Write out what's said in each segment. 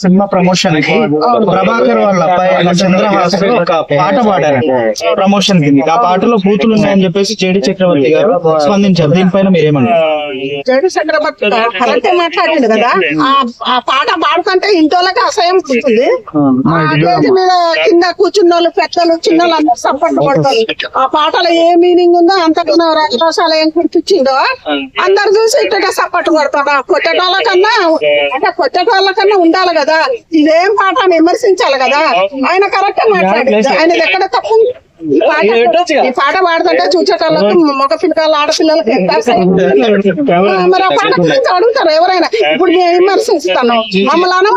Cinema ప్రమోషన్కి Prabhakar వాళ్ళ అబ్బాయి చంద్రహాస్ ఒక పాట పాడారంట ప్రమోషన్కి ఆ పాటలో బూతులు ఉన్నాయని చెప్పేసి జేడి చక్రవర్తి గారు స్పందించారు. దీనిపైన మీరేమన్నారు జడు చక్రవర్తి కరెక్ట్ మాట్లాడిండు కదా. ఆ ఆ పాట పాడుతుంటే ఇంటోళ్ళకి అసహ్యం పుడుతుంది. ఆ స్టేజ్ మీద కింద కూర్చున్న వాళ్ళు పెద్దలు చిన్న వాళ్ళు అందరూ సపోర్ట్ కొడతారు ఆ పాటలో ఏ మీనింగ్ ఉందో అంతకన్నా రాజభాషలో ఏం కుర్పించిందో అందరు చూసి ఇట్లా సపోర్ట్ కొడతారు కొట్టేటోళ్ళ కన్నా అంటే కొట్టేటోళ్ళ కన్నా ఉండాలి కదా? ఇదేం పాట? అని విమర్శించాలి కదా? ఆయన కరెక్ట్ మాట్లాడింది ఆయన ఎక్కడ తప్పు? ఈ పాట ఈ పాట పాడుతుంటే చూసేటోళ్ళకి మగ పిల్లలు ఆడపిల్లలకి మరి ఆ పాట గురించి అడుగుతారు ఎవరైనా. ఇప్పుడు మేము విమర్శిస్తాను మమ్మల్ని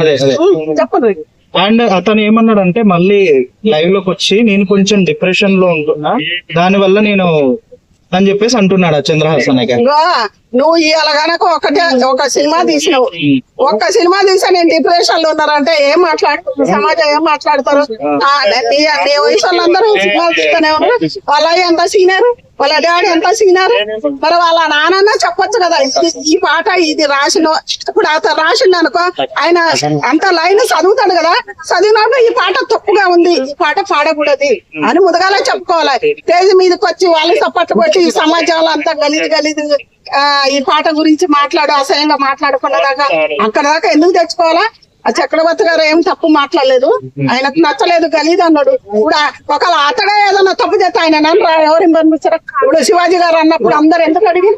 అదే చెప్పండి. అండ్ అతను ఏమన్నాడంటే మళ్ళీ లైవ్లోకి వచ్చి నేను కొంచెం డిప్రెషన్లో ఉంటున్నా దాని వల్ల నేను అని చెప్పేసి అంటున్నాడు ఆ చంద్రహాసన్ నువ్వు ఇవాళ గనక ఒకటే ఒక సినిమా తీసినావు. ఒక్క సినిమా తీసా నేను డిప్రెషన్లో ఉన్నారంటే ఏం మాట్లాడుతున్నారు? సమాజం ఏం మాట్లాడతారు? ఆ, నీ వయసు వాళ్ళందరూ సినిమాలు తీస్తూనే ఉన్నారు. వాళ్ళ ఎంత సీనియర్? వాళ్ళ డాడీ ఎంత సీనియర్ మరి వాళ్ళ నాన్న చెప్పొచ్చు కదా. ఈ పాట ఇది రాసిన ఇప్పుడు అతను రాసిండు అనుకో ఆయన అంత లైన్ చదువుతాడు కదా. చదివినప్పుడు ఈ పాట తప్పుగా ఉంది. ఈ పాట పాడకూడదు. అని ముదగాల చెప్పుకోవాలి. స్టేజ్ మీదకి వచ్చి వాళ్ళు సపోర్ట్ కొట్టి ఈ సమాజంలో అంతా గలీజ్ గలీజ్ ఆ, ఈ పాట గురించి మాట్లాడు అసహ్యంగా మాట్లాడుకున్న దాకా అక్కడ దాకా ఎందుకు తెచ్చుకోవాలా? ఆ చక్రవర్తి గారు ఏం తప్పు మాట్లాడలేదు. ఆయనకు నచ్చలేదు గలీజ్ అన్నాడు. ఇప్పుడు ఒకవేళ అతడే ఏదన్నా తప్పు చేస్తే ఆయన నన్ను రా- ఎవరిని పంపించారు ఇప్పుడు శివాజీ గారు అన్నప్పుడు అందరు ఎందుకు అడిగి